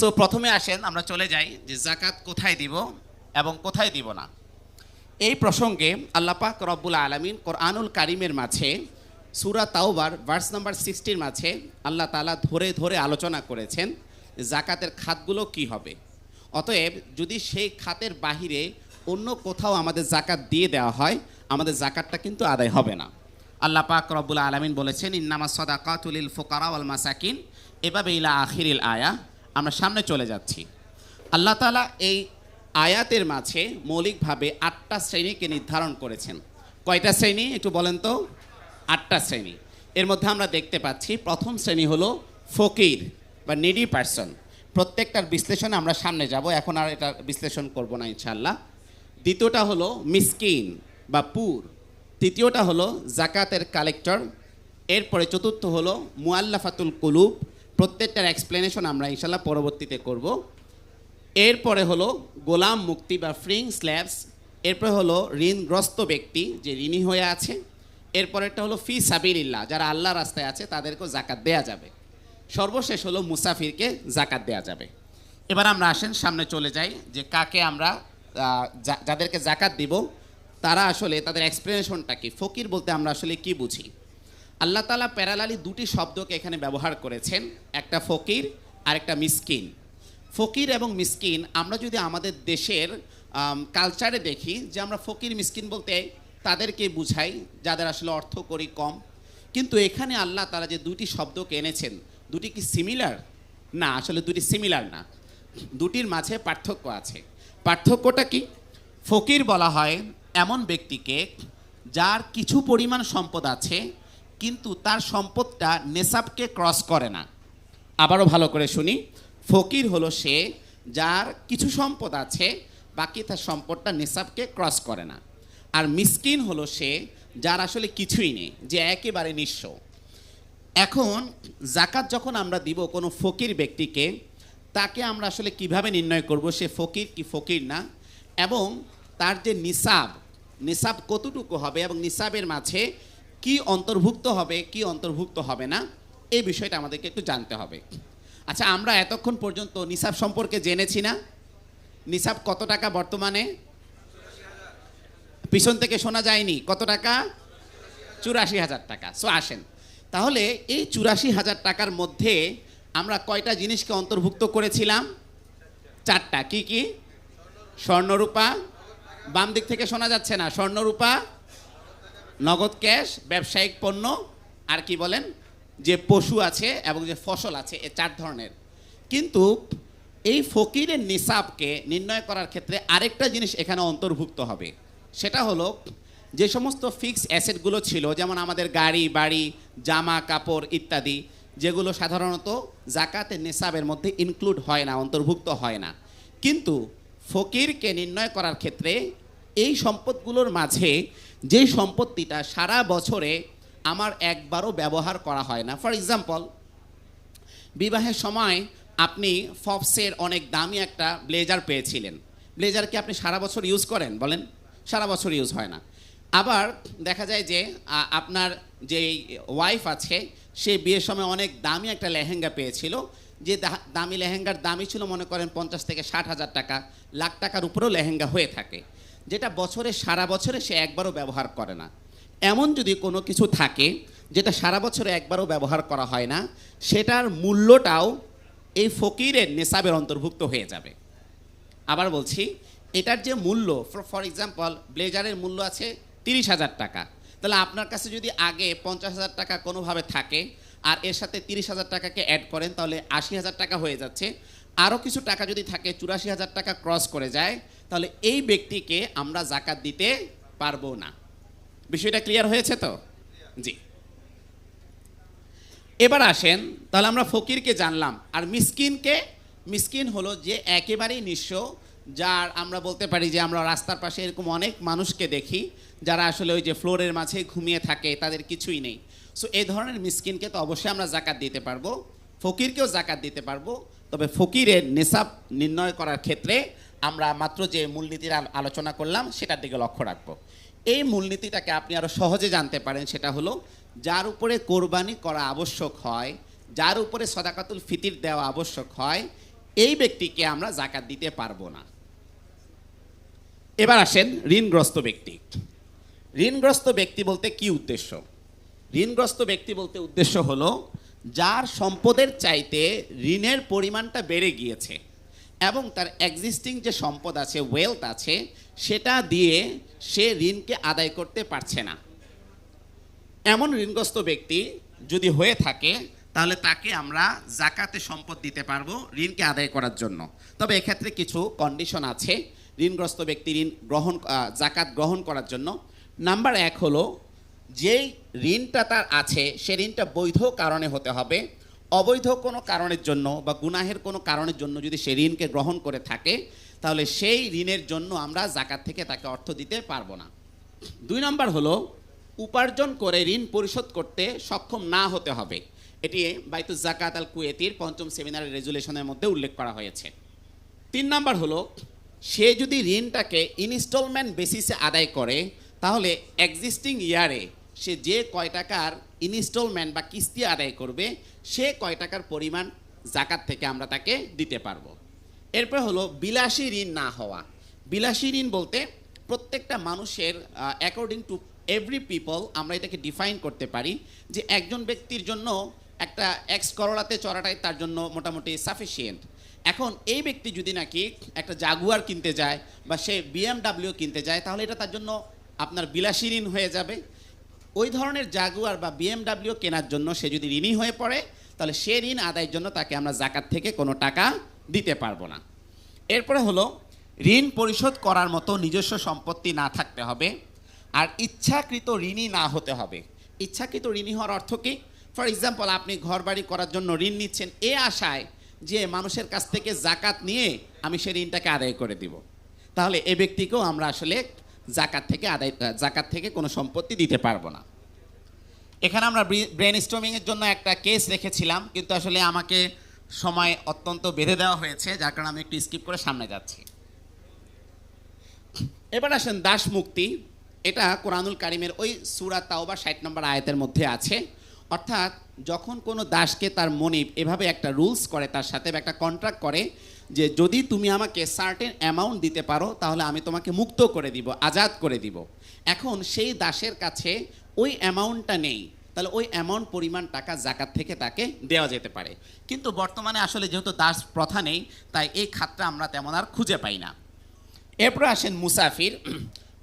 So প্রথমে আসেন, আমরা চলে যাই যে জাকাত কোথায় দিব এবং কোথায় দিব না। এই প্রসঙ্গে আল্লাপাক রব্বুল আলমিন কোরআনুল কারিমের মাঝে, সুরা তাওবার ভার্স নাম্বার সিক্সটির মাঝে আল্লাহ তালা ধরে ধরে আলোচনা করেছেন জাকাতের খাতগুলো কি হবে। অতএব, যদি সেই খাতের বাহিরে অন্য কোথাও আমাদের জাকাত দিয়ে দেওয়া হয়, আমাদের জাকাতটা কিন্তু আদায় হবে না। আল্লাহ পাক রব্বুল আলমিন বলেছেন, ইন্নামা সদাকাতুলিল ফোকারা ওয়াল মাসাকিন। এভাবে ইলা আখিরিল আয়া আমরা সামনে চলে যাচ্ছি। আল্লাহ তালা এই আয়াতের মাঝে মৌলিকভাবে আটটা শ্রেণীকে নির্ধারণ করেছেন। কয়টা শ্রেণি? একটু বলেন তো। আটটা শ্রেণি। এর মধ্যে আমরা দেখতে পাচ্ছি, প্রথম শ্রেণি হলো ফকির বা নিডি পার্সন প্রত্যেকটার বিশ্লেষণে আমরা সামনে যাব, এখন আর এটা বিশ্লেষণ করব না ইনশাল্লাহ দ্বিতীয়টা হলো মিসকিন বা পুর। তৃতীয়টা হলো জাকাতের কালেক্টর এরপরে চতুর্থ হলো মুআল্লাফাতুল কুলুব। প্রত্যেকটার এক্সপ্লেনেশন আমরা ইনশাল্লাহ পরবর্তীতে করব। এরপরে হলো গোলাম মুক্তি বা ফ্রিং স্ল্যাবস, এরপরে হলো ঋণগ্রস্ত ব্যক্তি যে ঋণী হয়ে আছে, এরপরেরটা হলো ফি সাবিরিল্লাহ যারা আল্লাহ রাস্তায় আছে তাদেরকেও জাকাত দেয়া যাবে। সর্বশেষ হলো মুসাফিরকে জাকাত দেয়া যাবে। এবার আমরা আসেন, সামনে চলে যাই যে কাকে আমরা যাদেরকে জাকাত দিব তারা আসলে তাদের এক্সপ্লেনেশনটা কি? ফকির বলতে আমরা আসলে কি বুঝি? আল্লাহ তালা প্যারালালি দুটি শব্দকে এখানে ব্যবহার করেছেন, একটা ফকির আর একটা মিসকিন। ফকির এবং মিসকিন, আমরা যদি আমাদের দেশের কালচারে দেখি যে আমরা ফকির, মিসকিন বলতে তাদেরকে বুঝাই, যাদের আসলে অর্থ করি কম। কিন্তু এখানে আল্লাহ তারা যে দুটি শব্দকে এনেছেন, দুটি কি সিমিলার না, আসলে দুটি সিমিলার না। দুটির মাঝে পার্থক্য আছে। পার্থক্যটা কি? ফকির বলা হয় এমন ব্যক্তিকে যার কিছু পরিমাণ সম্পদ আছে, কিন্তু তার সম্পদটা নেশাবকে ক্রস করে না। আবারও ভালো করে শুনি। ফকির হলো সে যার কিছু সম্পদ আছে, বাকি তার সম্পদটা নেশাবকে ক্রস করে না। আর মিসকিন হলো সে যার আসলে কিছুই নেই, যে একেবারে নিঃস্ব। এখন জাকাত যখন আমরা দিব কোনো ফকির ব্যক্তিকে, তাকে আমরা আসলে কীভাবে নির্ণয় করব, সে ফকির কি ফকির না? এবং তার যে নিসাব নিসাব কতটুকু হবে এবং নিসাবের মাঝে কি অন্তর্ভুক্ত হবে, কি অন্তর্ভুক্ত হবে না, এই বিষয়টা আমাদেরকে একটু জানতে হবে। আচ্ছা আমরা এতক্ষণ পর্যন্ত নিসাব সম্পর্কে জেনেছি না। নিসাব কত টাকা বর্তমানে? পিছন থেকে শোনা যায়নি। কত টাকা? চুরাশি হাজার টাকা। সো আসেন। তাহলে এই চুরাশি হাজার টাকার মধ্যে আমরা কয়টা জিনিসকে অন্তর্ভুক্ত করেছিলাম? চারটা। কি কি? স্বর্ণরূপা বাম দিক থেকে শোনা যাচ্ছে না। স্বর্ণরূপা, নগদ ক্যাশ, ব্যবসায়িক পণ্য, আর কি বলেন, যে পশু আছে এবং যে ফসল আছে, এ চার ধরনের। কিন্তু এই ফকিরের নিসাবকে নির্ণয় করার ক্ষেত্রে আরেকটা জিনিস এখানে অন্তর্ভুক্ত হবে। সেটা হলো, যে সমস্ত ফিক্স অ্যাসেটগুলো ছিল, যেমন আমাদের গাড়ি, বাড়ি, জামা, কাপড় ইত্যাদি, যেগুলো সাধারণত জাকাতের নিসাবের মধ্যে ইনক্লুড হয় না, অন্তর্ভুক্ত হয় না। কিন্তু ফকিরকে নির্ণয় করার ক্ষেত্রে এই সম্পদগুলোর মাঝে যে সম্পত্তিটা সারা বছরে আমার একবারও ব্যবহার করা হয় না। ফর এক্সাম্পল বিবাহের সময় আপনি ফপসের অনেক দামি একটা ব্লেজার পেয়েছিলেন। ব্লেজারকে আপনি সারা বছর ইউজ করেন বলেন? সারা বছর ইউজ হয় না। আবার দেখা যায় যে আপনার যে ওয়াইফ আছে, সে বিয়ের সময় অনেক দামি একটা লেহেঙ্গা পেয়েছিল। যে দামি লেহেঙ্গার দামই ছিল মনে করেন পঞ্চাশ থেকে ষাট হাজার টাকা। লাখ টাকার উপরেও লেহেঙ্গা হয়ে থাকে, যেটা বছরে, সারা বছরে সে একবারও ব্যবহার করে না। এমন যদি কোনো কিছু থাকে, যেটা সারা বছরে একবারও ব্যবহার করা হয় না, সেটার মূল্যটাও এই ফকিরের নেশাবের অন্তর্ভুক্ত হয়ে যাবে। আবার বলছি, এটার যে মূল্য ফর এক্সাম্পল ব্লেজারের মূল্য আছে তিরিশ হাজার টাকা। তাহলে আপনার কাছে যদি আগে পঞ্চাশ হাজার টাকা কোনোভাবে থাকে, আর এর সাথে তিরিশ হাজার টাকাকে অ্যাড করেন, তাহলে আশি হাজার টাকা হয়ে যাচ্ছে। আরও কিছু টাকা যদি থাকে, চুরাশি হাজার টাকা ক্রস করে যায়, তাহলে এই ব্যক্তিকে আমরা জাকাত দিতে পারব না। বিষয়টা ক্লিয়ার হয়েছে তো? জি। এবার আসেন, তাহলে আমরা ফকিরকে জানলাম, আর মিসকিনকে, মিসকিন হলো যে একেবারেই নিঃস্ব, যার আমরা বলতে পারি যে আমরা রাস্তার পাশে এরকম অনেক মানুষকে দেখি, যারা আসলে ওই যে ফ্লোরের মাঝে ঘুমিয়ে থাকে, তাদের কিছুই নেই। সো এই ধরনের মিসকিনকে তো অবশ্যই আমরা জাকাত দিতে পারব, ফকিরকেও জাকাত দিতে পারব তবে ফকিরের নেশাব নির্ণয় করার ক্ষেত্রে আমরা মাত্র যে মূলনীতির আলোচনা করলাম, সেটার দিকে লক্ষ্য রাখব। এই মূলনীতিটাকে আপনি আরও সহজে জানতে পারেন, সেটা হলো যার উপরে কোরবানি করা আবশ্যক হয়, যার উপরে সদাকাতুল ফিতির দেওয়া আবশ্যক হয়, এই ব্যক্তিকে আমরা জাকাত দিতে পারব না। এবার আসেন ঋণগ্রস্ত ব্যক্তি। ঋণগ্রস্ত ব্যক্তি বলতে কি উদ্দেশ্য? ঋণগ্রস্ত ব্যক্তি বলতে উদ্দেশ্য হলো যার সম্পদের চাইতে ঋণের পরিমাণটা বেড়ে গিয়েছে এবং তার এক্সিস্টিং যে সম্পদ আছে ওয়েলথ আছে, সেটা দিয়ে সে ঋণকে আদায় করতে পারছে না। এমন ঋণগ্রস্ত ব্যক্তি যদি হয়ে থাকে, তাহলে তাকে আমরা জাকাতে সম্পদ দিতে পারব ঋণকে আদায় করার জন্য। তবে এক্ষেত্রে কিছু কন্ডিশন আছে ঋণগ্রস্ত ব্যক্তি ঋণ গ্রহণ জাকাত গ্রহণ করার জন্য। নাম্বার এক হলো যেই ঋণটা তার আছে, সে ঋণটা বৈধ কারণে হতে হবে। অবৈধ কোনো কারণের জন্য বা গুনাহের কোনো কারণের জন্য যদি সে ঋণকে গ্রহণ করে থাকে, তাহলে সেই ঋণের জন্য আমরা জাকাত থেকে তাকে অর্থ দিতে পারব না। দুই নম্বর হলো, উপার্জন করে ঋণ পরিশোধ করতে সক্ষম না হতে হবে। এটি বাইতুল জাকাত আল কুয়েতির পঞ্চম সেমিনারের রেজুলেশনের মধ্যে উল্লেখ করা হয়েছে। তিন নম্বর হলো, সে যদি ঋণটাকে ইনস্টলমেন্ট বেসিসে আদায় করে, তাহলে এক্সিস্টিং ইয়ারে সে যে কয় টাকার ইনস্টলমেন্ট বা কিস্তি আদায় করবে, সে কয় টাকার পরিমাণ জাকাত থেকে আমরা তাকে দিতে পারব। এরপর হলো বিলাসী ঋণ না হওয়া। বিলাসী ঋণ বলতে প্রত্যেকটা মানুষের অ্যাকর্ডিং টু এভরি পিপল আমরা এটাকে ডিফাইন করতে পারি যে একজন ব্যক্তির জন্য একটা এক্স করোলাতে চড়াটাই তার জন্য মোটামুটি সাফিসিয়েন্ট এখন এই ব্যক্তি যদি নাকি একটা জাগুয়ার কিনতে যায় বা সে বিএমডাব্লিউ কিনতে যায়, তাহলে এটা তার জন্য আপনার বিলাসী ঋণ হয়ে যাবে। ওই ধরনের জাগুয়ার বা বিএমডাব্লিউ কেনার জন্য সে যদি ঋণী হয়ে পড়ে, তাহলে সে ঋণ আদায়ের জন্য তাকে আমরা জাকাত থেকে কোনো টাকা দিতে পারব না। এরপরে হলো, ঋণ পরিশোধ করার মতো নিজস্ব সম্পত্তি না থাকতে হবে আর ইচ্ছাকৃত ঋণী না হতে হবে। ইচ্ছাকৃত ঋণী হওয়ার অর্থ কী? ফর এক্সাম্পল আপনি ঘর বাড়ি করার জন্য ঋণ নিচ্ছেন এ আশায় যে মানুষের কাছ থেকে জাকাত নিয়ে আমি সেই ঋণটাকে আদায় করে দিব। তাহলে এ ব্যক্তিকেও আমরা আসলে জাকাত থেকে আদায় জাকাত থেকে কোনো সম্পত্তি দিতে পারব না। এখানে আমরা ব্রেন স্টোমিংয়ের জন্য একটা কেস রেখেছিলাম, কিন্তু আসলে আমাকে সময় অত্যন্ত বেঁধে দেওয়া হয়েছে, যার কারণে আমি একটু স্কিপ করে সামনে যাচ্ছি। এবার আসেন দাস মুক্তি। এটা কোরআনুল কারিমের ওই সুরা তাওবা ষাট নম্বর আয়তের মধ্যে আছে। অর্থাৎ যখন কোনো দাসকে তার মনিব এভাবে একটা রুলস করে, তার সাথে একটা কন্ট্রাক্ট করে যে যদি তুমি আমাকে সার্টেন অ্যামাউন্ট দিতে পারো, তাহলে আমি তোমাকে মুক্ত করে দিব, আজাদ করে দিব। এখন সেই দাসের কাছে ওই অ্যামাউন্টটা নেই, তাহলে ওই অ্যামাউন্ট পরিমাণ টাকা জাকাত থেকে তাকে দেওয়া যেতে পারে। কিন্তু বর্তমানে আসলে যেহেতু দাস প্রথা নেই, তাই এই খাতটা আমরা তেমন আর খুঁজে পাই না। এরপরে আসেন মুসাফির।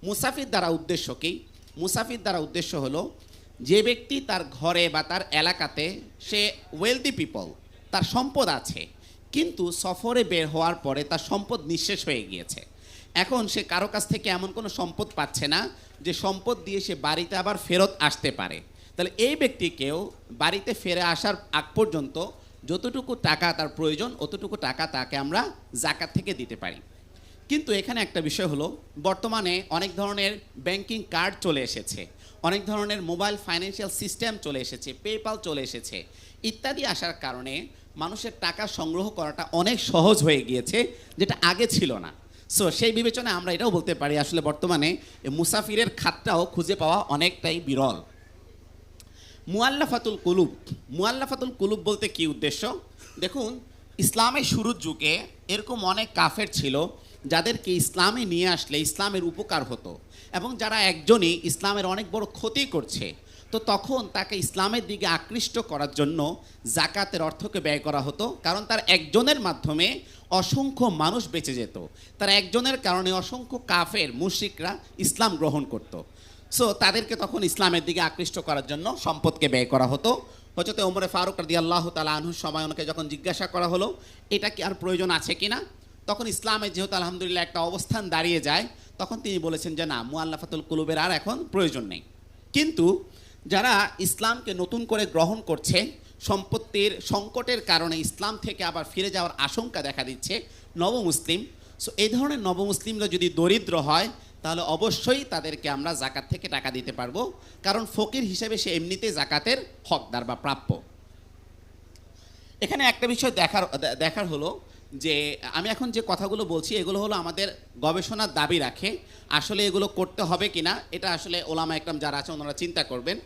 মুসাফির দ্বারা উদ্দেশ্য কি? মুসাফির দ্বারা উদ্দেশ্য হলো যে ব্যক্তি তার ঘরে বা তার এলাকাতে সে ওয়েলদি পিপল তার সম্পদ আছে, কিন্তু সফরে বের হওয়ার পরে তার সম্পদ নিঃশেষ হয়ে গিয়েছে। এখন সে কারও কাছ থেকে এমন কোনো সম্পদ পাচ্ছে না যে সম্পদ দিয়ে সে বাড়িতে আবার ফেরত আসতে পারে। তাহলে এই ব্যক্তিকেও বাড়িতে ফিরে আসার আগ পর্যন্ত যতটুকু টাকা তার প্রয়োজন, অতটুকু টাকা তাকে আমরা জাকাত থেকে দিতে পারি। কিন্তু এখানে একটা বিষয় হলো, বর্তমানে অনেক ধরনের ব্যাংকিং কার্ড চলে এসেছে, অনেক ধরনের মোবাইল ফাইন্যান্সিয়াল সিস্টেম চলে এসেছে পেপাল চলে এসেছে, ইত্যাদি আসার কারণে মানুষের টাকা সংগ্রহ করাটা অনেক সহজ হয়ে গিয়েছে, যেটা আগে ছিল না। সো সেই বিবেচনায় আমরা এটাও বলতে পারি, আসলে বর্তমানে মুসাফিরের খাতটাও খুঁজে পাওয়া অনেকটাই বিরল। মুআল্লাফাতুল কুলুব মুআল্লাফাতুল কুলুব বলতে কি উদ্দেশ্য? দেখুন, ইসলামের শুরুর যুগে এরকম অনেক কাফের ছিল যাদেরকে ইসলামে নিয়ে আসলে ইসলামের উপকার হতো এবং যারা একজনই ইসলামের অনেক বড় ক্ষতি করছে, তো তখন তাকে ইসলামের দিকে আকৃষ্ট করার জন্য জাকাতের অর্থকে ব্যয় করা হতো। কারণ তার একজনের মাধ্যমে অসংখ্য মানুষ বেঁচে যেত। তার একজনের কারণে অসংখ্য কাফের, মুশরিকরা ইসলাম গ্রহণ করত। সো তাদেরকে তখন ইসলামের দিকে আকৃষ্ট করার জন্য সম্পদকে ব্যয় করা হতো। হচ্ছে ওমরে ফারুক রাদি আল্লাহ তালা আনহুর সময় ওনাকে যখন জিজ্ঞাসা করা হলো, এটা কি আর প্রয়োজন আছে কি না তখন ইসলামের যেহেতু আলহামদুলিল্লাহ একটা অবস্থান দাঁড়িয়ে যায়, তখন তিনি বলেছেন যে না, মুআল্লাফাতুল কুলুবের আর এখন প্রয়োজন নেই। কিন্তু যারা ইসলামকে নতুন করে গ্রহণ করছে, সম্পত্তির সংকটের কারণে ইসলাম থেকে আবার ফিরে যাওয়ার আশঙ্কা দেখা দিচ্ছে নবমুসলিম। সো, এই ধরনের নবমুসলিমরা যদি দরিদ্র হয়, তাহলে অবশ্যই তাদেরকে আমরা জাকাত থেকে টাকা দিতে পারব। কারণ ফকির হিসেবে সে এমনিতেই জাকাতের হকদার বা প্রাপ্য। এখানে একটা বিষয় দেখার দেখার হলো যে, আমি এখন যে কথাগুলো বলছি, এগুলো হলো আমাদের গবেষণার দাবি রাখে, আসলে এগুলো করতে হবে কিনা, এটা আসলে ওলামা একরাম যারা আছে ওনারা চিন্তা করবেন,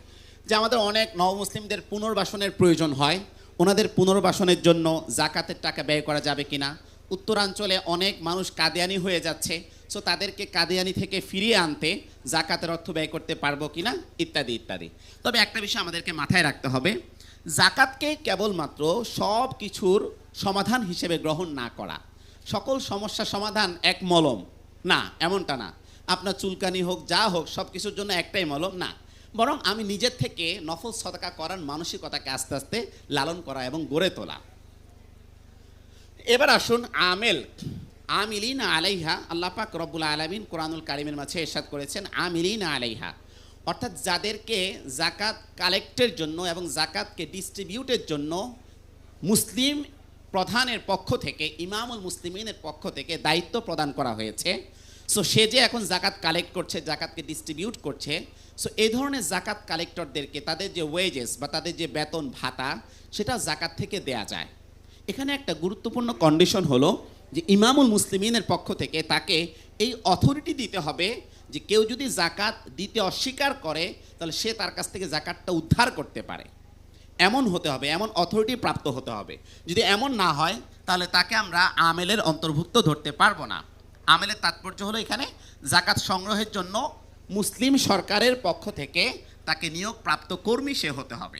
যে আমাদের অনেক নবমুসলিমদের পুনর্বাসনের প্রয়োজন হয়, ওনাদের পুনর্বাসনের জন্য জাকাতের টাকা ব্যয় করা যাবে কিনা, উত্তরাঞ্চলে অনেক মানুষ কাদিয়ানি হয়ে যাচ্ছে সো তাদেরকে কাদিয়ানি থেকে ফিরিয়ে আনতে জাকাতের অর্থ ব্যয় করতে পারব কিনা, ইত্যাদি ইত্যাদি। তবে একটা বিষয় আমাদেরকে মাথায় রাখতে হবে জাকাতকে কেবলমাত্র সব কিছুর সমাধান হিসেবে গ্রহণ না করা। সকল সমস্যা সমাধান এক মলম। না, এমনটা না। আপনার চুলকানি হোক, যা হোক, সব কিছুর জন্য একটাই মলম, না। বরং আমি নিজের থেকে নফল সদকা করার মানসিকতাকে আস্তে আস্তে লালন করা এবং গড়ে তোলা। এবার আসুন আমেল। আমিলিন আলাইহা, আল্লাহ পাক রব্বুল আলমিন কোরআনুল কারিমের মাঝে এরশাদ করেছেন, আমিলিন আলাইহা। অর্থাৎ যাদেরকে জাকাত কালেক্টের জন্য এবং জাকাতকে ডিস্ট্রিবিউটের জন্য মুসলিম প্রধানের পক্ষ থেকে, ইমামুল মুসলিমিনের পক্ষ থেকে দায়িত্ব প্রদান করা হয়েছে। সো সে যে এখন জাকাত কালেক্ট করছে জাকাতকে ডিস্ট্রিবিউট করছে সো এই ধরনের জাকাত কালেক্টরদেরকে তাদের যে ওয়েজেস বা তাদের যে বেতন ভাতা, সেটা জাকাত থেকে দেয়া যায়। এখানে একটা গুরুত্বপূর্ণ কন্ডিশন হলো যে ইমামুল মুসলিমিনের পক্ষ থেকে তাকে এই অথরিটি দিতে হবে যে কেউ যদি জাকাত দিতে অস্বীকার করে, তাহলে সে তার কাছ থেকে জাকাতটা উদ্ধার করতে পারে। এমন হতে হবে, এমন অথরিটি প্রাপ্ত হতে হবে। যদি এমন না হয়, তাহলে তাকে আমরা আমেলের অন্তর্ভুক্ত ধরতে পারব না। আমেলের তাৎপর্য হলো এখানে জাকাত সংগ্রহের জন্য মুসলিম সরকারের পক্ষ থেকে তাকে নিয়োগ প্রাপ্ত কর্মী সে হতে হবে।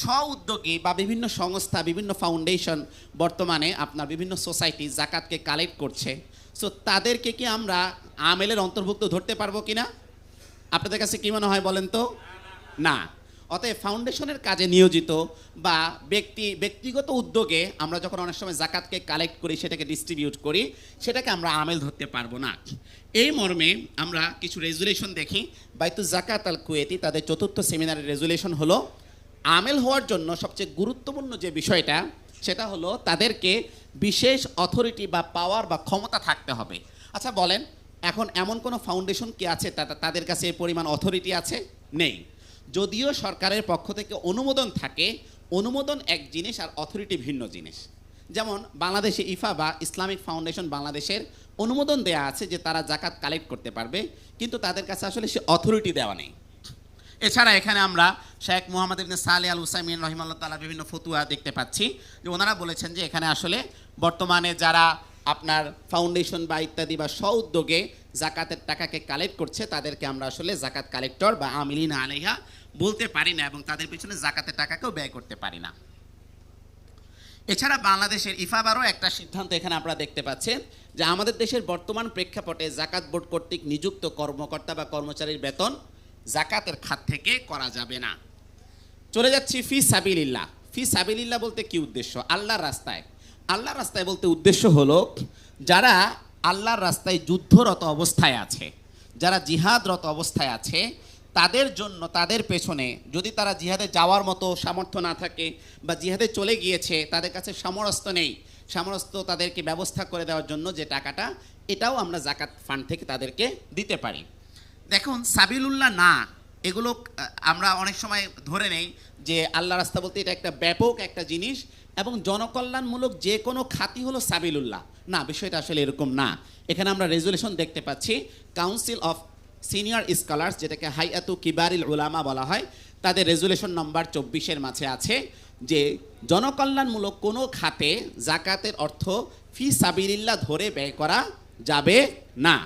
স্ব উদ্যোগী বা বিভিন্ন সংস্থা, বিভিন্ন ফাউন্ডেশন বর্তমানে আপনার বিভিন্ন সোসাইটি জাকাতকে কালেক্ট করছে। সো তাদেরকে কি আমরা আমেলের অন্তর্ভুক্ত ধরতে পারব কি না আপনাদের কাছে কি মনে হয় বলেন তো? না। অতএব ফাউন্ডেশনের কাজে নিয়োজিত বা ব্যক্তি, ব্যক্তিগত উদ্যোগে আমরা যখন অনেক সময় জাকাতকে কালেক্ট করি, সেটাকে ডিস্ট্রিবিউট করি, সেটাকে আমরা আমেল ধরতে পারব না। এই মর্মে আমরা কিছু রেজুলেশন দেখি। বাইতু জাকাত আল কুয়েতি তাদের চতুর্থ সেমিনারের রেজুলেশন হলো, আমেল হওয়ার জন্য সবচেয়ে গুরুত্বপূর্ণ যে বিষয়টা সেটা হলো তাদেরকে বিশেষ অথরিটি বা পাওয়ার বা ক্ষমতা থাকতে হবে। আচ্ছা বলেন, এখন এমন কোনো ফাউন্ডেশন কি আছে তাদের কাছে এই পরিমাণ অথরিটি আছে? নেই। যদিও সরকারের পক্ষ থেকে অনুমোদন থাকে, অনুমোদন এক জিনিস আর অথরিটি ভিন্ন জিনিস। যেমন, বাংলাদেশে ইফা বা ইসলামিক ফাউন্ডেশন বাংলাদেশের অনুমোদন দেয়া আছে যে তারা জাকাত কালেক্ট করতে পারবে, কিন্তু তাদের কাছে আসলে সে অথরিটি দেওয়া নেই। এছাড়া এখানে আমরা শেখ মোহাম্মদ ইবনে সালে আল হুসাইমিন রহিমাল্লাহ তালা বিভিন্ন ফতুয়া দেখতে পাচ্ছি যে ওনারা বলেছেন যে এখানে আসলে বর্তমানে যারা আপনার ফাউন্ডেশন বা ইত্যাদি বা স্ব উদ্যোগে জাকাতের টাকাকে কালেক্ট করছে, তাদেরকে আমরা আসলে জাকাত কালেক্টর বা আমিলিনা আলাইহা বলতে পারি না এবং তাদের পিছনে জাকাতের টাকাকেও ব্যয় করতে পারি না। এছাড়া বাংলাদেশের ইফাবারও একটা সিদ্ধান্ত এখানে আপনারা দেখতে পাচ্ছেন যে আমাদের দেশের বর্তমান প্রেক্ষাপটে জাকাত বোর্ড কর্তৃক নিযুক্ত কর্মকর্তা বা কর্মচারীর বেতন জাকাতের খাত থেকে করা যাবে না। চলে যাচ্ছি ফি সাবিলিল্লাহ। ফি সাবিলিল্লাহ বলতে কি উদ্দেশ্য? আল্লাহর রাস্তায়। আল্লাহর রাস্তায় বলতে উদ্দেশ্য হলো যারা আল্লাহর রাস্তায় যুদ্ধরত অবস্থায় আছে, যারা জিহাদরত অবস্থায় আছে, তাদের জন্য, তাদের পেছনে যদি তারা জিহাদে যাওয়ার মতো সামর্থ্য না থাকে বা জিহাদে চলে গিয়েছে, তাদের কাছে সামরস্ত নেই, সামরস্ত তাদেরকে ব্যবস্থা করে দেওয়ার জন্য যে টাকাটা, এটাও আমরা জাকাত ফান্ড থেকে তাদেরকে দিতে পারি। দেখুন, সাবিলুল্লাহ না, এগুলো আমরা অনেক সময় ধরে নেই যে আল্লাহ রাস্তা বলতে এটা একটা ব্যাপক একটা জিনিস এবং জনকল্যাণমূলক যে কোনো খাতি হলো সাবিলুল্লাহ। না, বিষয়টা আসলে এরকম না। এখানে আমরা রেজুলেশন দেখতে পাচ্ছি, কাউন্সিল অফ সিনিয়র স্কলার্স, যেটাকে হাইয়াতু কিবারিল উলামা বলা হয়, তাদের রেজুলেশন নম্বর চব্বিশের মাঝে আছে যে জনকল্যাণমূলক কোনো খাতে জাকাতের অর্থ ফি সাবিলিল্লাহ ধরে ব্যয় করা যাবে না।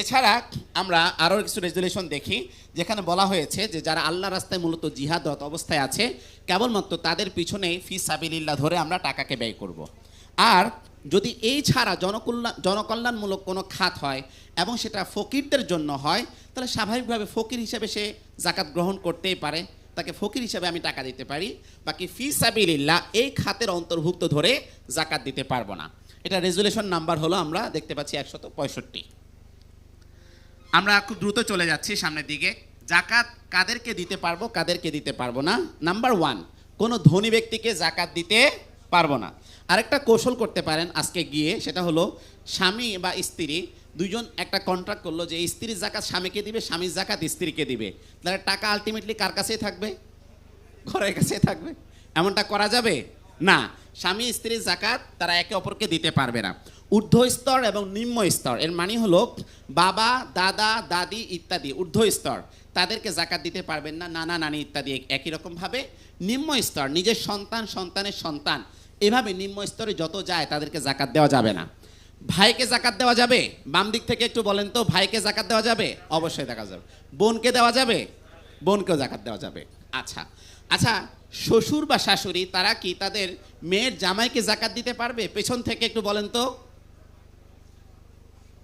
এছাড়া আমরা আরও কিছু রেজুলেশন দেখি, যেখানে বলা হয়েছে যে যারা আল্লাহ রাস্তায় মূলত জিহাদত অবস্থায় আছে, কেবলমাত্র তাদের পিছনে ফি সাবিলিল্লাহ ধরে আমরা টাকাকে ব্যয় করব। আর যদি এই ছাড়া জনকল্যাণ জনকল্যাণমূলক কোনো খাত হয় এবং সেটা ফকিরদের জন্য হয়, তাহলে স্বাভাবিকভাবে ফকির হিসেবে সে জাকাত গ্রহণ করতেই পারে। তাকে ফকির হিসেবে আমি টাকা দিতে পারি, বাকি ফি সাবিলিল্লাহ এই খাতের অন্তর্ভুক্ত ধরে জাকাত দিতে পারব না। এটা রেজুলেশন নাম্বার হলো আমরা দেখতে পাচ্ছি একশত পঁয়ষট্টি। আমরা খুব দ্রুত চলে যাচ্ছি সামনের দিকে। জাকাত কাদেরকে দিতে পারব, কাদেরকে দিতে পারব না? নাম্বার ওয়ান কোনো ধনী ব্যক্তিকে জাকাত দিতে পারব না। আরেকটা কৌশল করতে পারেন আজকে গিয়ে, সেটা হলো স্বামী বা স্ত্রী দুজন একটা কন্ট্রাক্ট করল যে স্ত্রীর জাকাত স্বামীকে দিবে, স্বামীর জাকাত স্ত্রীকে দিবে। তাহলে টাকা আলটিমেটলি কার কাছেই থাকবে? ঘরের কাছে থাকবে। এমনটা করা যাবে? না। স্বামী স্ত্রীর জাকাত তারা একে অপরকে দিতে পারবে না। ঊর্ধ্ব স্তর এবং নিম্ন স্তর এর মানে হলো বাবা, দাদা, দাদি ইত্যাদি ঊর্ধ্ব স্তর তাদেরকে জাকাত দিতে পারবেন না, নানা, নানি ইত্যাদি একই রকমভাবে নিম্ন স্তর নিজের সন্তান, সন্তানের সন্তান। এভাবে নিম্ন স্তরে যত যায় তাদেরকে জাকাত দেওয়া যাবে না। ভাইকে জাকাত দেওয়া যাবে? বাম দিক থেকে একটু বলেন তো, ভাইকে জাকাত দেওয়া যাবে? অবশ্যই দেখা যাবে। বোনকে দেওয়া যাবে? বোনকেও জাকাত দেওয়া যাবে। আচ্ছা। আচ্ছা শ্বশুর বা শাশুড়ি তারা কি তাদের মেয়ের জামাইকে জাকাত দিতে পারবে? পেছন থেকে একটু বলেন তো।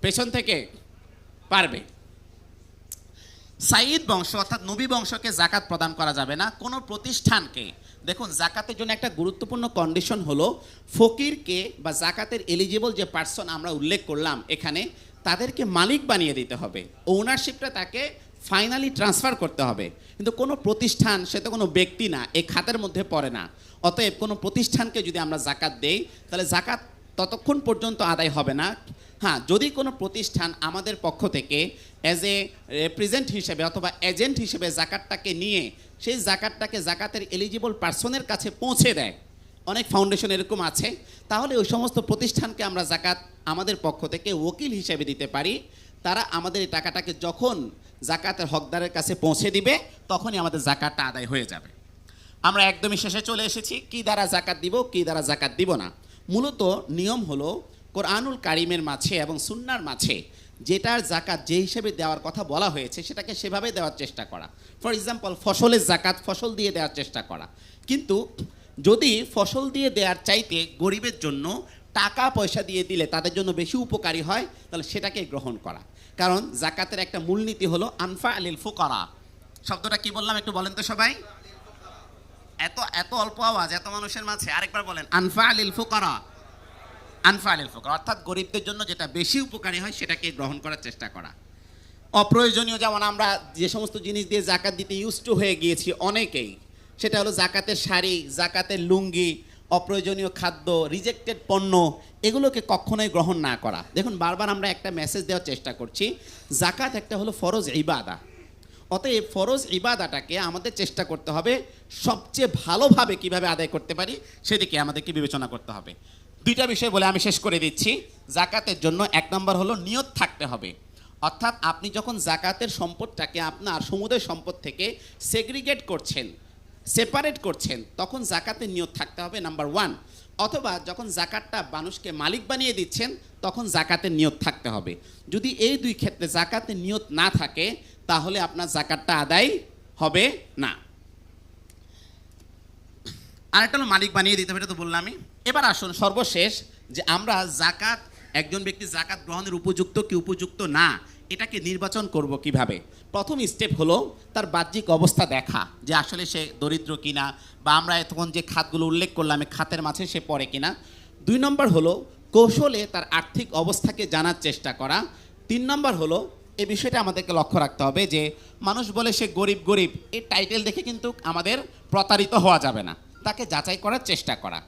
পেছন থেকে পারবে। সাইদ বংশ অর্থাৎ নবী বংশকে জাকাত প্রদান করা যাবে না। কোনো প্রতিষ্ঠানকে, দেখুন, জাকাতের জন্য একটা গুরুত্বপূর্ণ কন্ডিশন হলো ফকিরকে বা জাকাতের এলিজিবল যে পার্সন আমরা উল্লেখ করলাম এখানে, তাদেরকে মালিক বানিয়ে দিতে হবে। ওনারশিপটা তাকে ফাইনালি ট্রান্সফার করতে হবে। কিন্তু কোনো প্রতিষ্ঠান, সে তো কোনো ব্যক্তি না এই খাতের মধ্যে পড়ে না। অতএব কোনো প্রতিষ্ঠানকে যদি আমরা জাকাত দেই, তাহলে জাকাত ততক্ষণ পর্যন্ত আদায় হবে না। হ্যাঁ যদি কোনো প্রতিষ্ঠান আমাদের পক্ষ থেকে অ্যাজ এ রিপ্রেজেন্ট হিসেবে অথবা এজেন্ট হিসেবে জাকাতটাকে নিয়ে, সেই জাকাতটাকে জাকাতের এলিজিবল পার্সনের কাছে পৌঁছে দেয়, অনেক ফাউন্ডেশন এরকম আছে, তাহলে ওই সমস্ত প্রতিষ্ঠানকে আমরা জাকাত আমাদের পক্ষ থেকে ওকিল হিসেবে দিতে পারি। তারা আমাদের এই টাকাটাকে যখন জাকাতের হকদারের কাছে পৌঁছে দিবে, তখনই আমাদের জাকাতটা আদায় হয়ে যাবে। আমরা একদমই শেষে চলে এসেছি, কি দ্বারা জাকাত দিব, কি দ্বারা জাকাত দিব না। মূলত নিয়ম হলো কোরআনুল কারিমের মাঝে এবং সুন্নার মাঝে যেটার জাকাত যে হিসেবে দেওয়ার কথা বলা হয়েছে সেটাকে সেভাবে দেওয়ার চেষ্টা করা। ফর এক্সাম্পল ফসলের জাকাত ফসল দিয়ে দেওয়ার চেষ্টা করা। কিন্তু যদি ফসল দিয়ে দেওয়ার চাইতে গরিবের জন্য টাকা পয়সা দিয়ে দিলে তাদের জন্য বেশি উপকারী হয়, তাহলে সেটাকে গ্রহণ করা। কারণ জাকাতের একটা মূলনীতি হলো আনফা আলিল ফুকারা। শব্দটা কি বললাম একটু বলেন তো সবাই? এত এত অল্প আওয়াজ, এত মানুষের মাঝে। আরেকবার বলেন, আনফা আলিল ফুকারা। আনফা আলিল ফুকারা, অর্থাৎ গরিবদের জন্য যেটা বেশি উপকারী হয় সেটাকে গ্রহণ করার চেষ্টা করা। অপ্রয়োজনীয় যেমন আমরা যে সমস্ত জিনিস দিয়ে জাকাত দিতে ইউজ টু হয়ে গিয়েছি অনেকেই, সেটা হলো জাকাতের শাড়ি, জাকাতের লুঙ্গি, অপ্রয়োজনীয় খাদ্য রিজেক্টেড পণ্য, এগুলোকে কখনোই গ্রহণ না করা। দেখুন, বারবার আমরা একটা মেসেজ দেওয়ার চেষ্টা করছি, জাকাত একটা হলো ফরজ ইবাদা। অতএব ফরজ ইবাদাটাকে আমাদের চেষ্টা করতে হবে সবচেয়ে ভালোভাবে কীভাবে আদায় করতে পারি, সেদিকে আমাদেরকে বিবেচনা করতে হবে। দুইটা বিষয় বলে আমি শেষ করে দিচ্ছি। জাকাতের জন্য এক নম্বর হলো নিয়ত থাকতে হবে। অর্থাৎ আপনি যখন জাকাতের সম্পদটাকে আপনার সমুদয় সম্পদ থেকে সেগ্রিগেট করছেন সেপারেট করছেন, তখন জাকাতের নিয়ত থাকতে হবে নাম্বার ওয়ান অথবা যখন জাকাতটা মানুষকে মালিক বানিয়ে দিচ্ছেন, তখন জাকাতের নিয়ত থাকতে হবে। যদি এই দুই ক্ষেত্রে জাকাতের নিয়ত না থাকে, তাহলে আপনার জাকাতটা আদায় হবে না। আরেকটা মালিক বানিয়ে দিতে হবে, এটা তো বললামই। এবার আসুন সর্বশেষ যে আমরা জাকাত, একজন ব্যক্তি জাকাত গ্রহণের উপযুক্ত কি উপযুক্ত না, এটাকে নির্বাচন করব কীভাবে? প্রথম স্টেপ হলো তার বাহ্যিক অবস্থা দেখা, যে আসলে সে দরিদ্র কিনা, বা আমরা এতক্ষণ যে খাতগুলো উল্লেখ করলাম খাতের মাঝে সে পড়ে কিনা। দুই নম্বর হলো কৌশলে তার আর্থিক অবস্থাকে জানার চেষ্টা করা। তিন নম্বর হলো এ বিষয়টা আমাদেরকে লক্ষ্য রাখতে হবে যে মানুষ বলে সে গরিব গরিব এই টাইটেল দেখে কিন্তু আমাদের প্রতারিত হওয়া যাবে না, তাকে যাচাই করার চেষ্টা করা।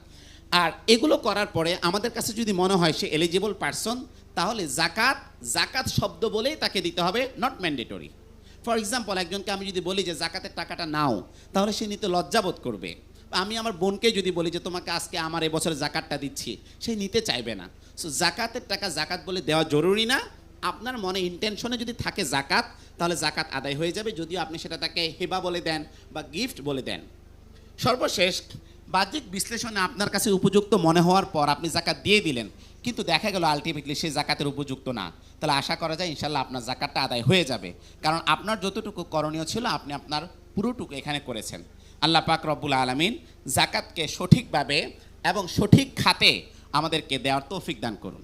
আর এগুলো করার পরে আমাদের কাছে যদি মনে হয় সে এলিজিবল পারসন তাহলে জাকাত জাকাত শব্দ বলেই তাকে দিতে হবে নট ম্যান্ডেটরি ফর এক্সাম্পল একজনকে আমি যদি বলি যে জাকাতের টাকাটা নাও, তাহলে সে নিতে লজ্জাবোধ করবে। আমি আমার বোনকে যদি বলি যে তোমাকে আজকে আমার এবছর জাকাতটা দিচ্ছি, সে নিতে চাইবে না। সো জাকাতের টাকা জাকাত বলে দেওয়া জরুরি না। আপনার মনে ইন্টেনশনে যদি থাকে জাকাত তাহলে জাকাত আদায় হয়ে যাবে। যদিও আপনি সেটা তাকে হেবা বলে দেন বা গিফট বলে দেন। সর্বশেষ বাহ্যিক বিশ্লেষণে আপনার কাছে উপযুক্ত মনে হওয়ার পর আপনি জাকাত দিয়ে দিলেন, কিন্তু দেখা গেল আলটিমেটলি সে জাকাতের উপযুক্ত না। তাহলে আশা করা যায় ইনশাল্লাহ আপনার জাকাতটা আদায় হয়ে যাবে। কারণ আপনার যতটুকু করণীয় ছিল, আপনি আপনার পুরোটুকু এখানে করেছেন। আল্লাহ পাক রব্বুল আলমিন জাকাতকে সঠিকভাবে এবং সঠিক খাতে আমাদেরকে দেওয়ার তৌফিক দান করুন।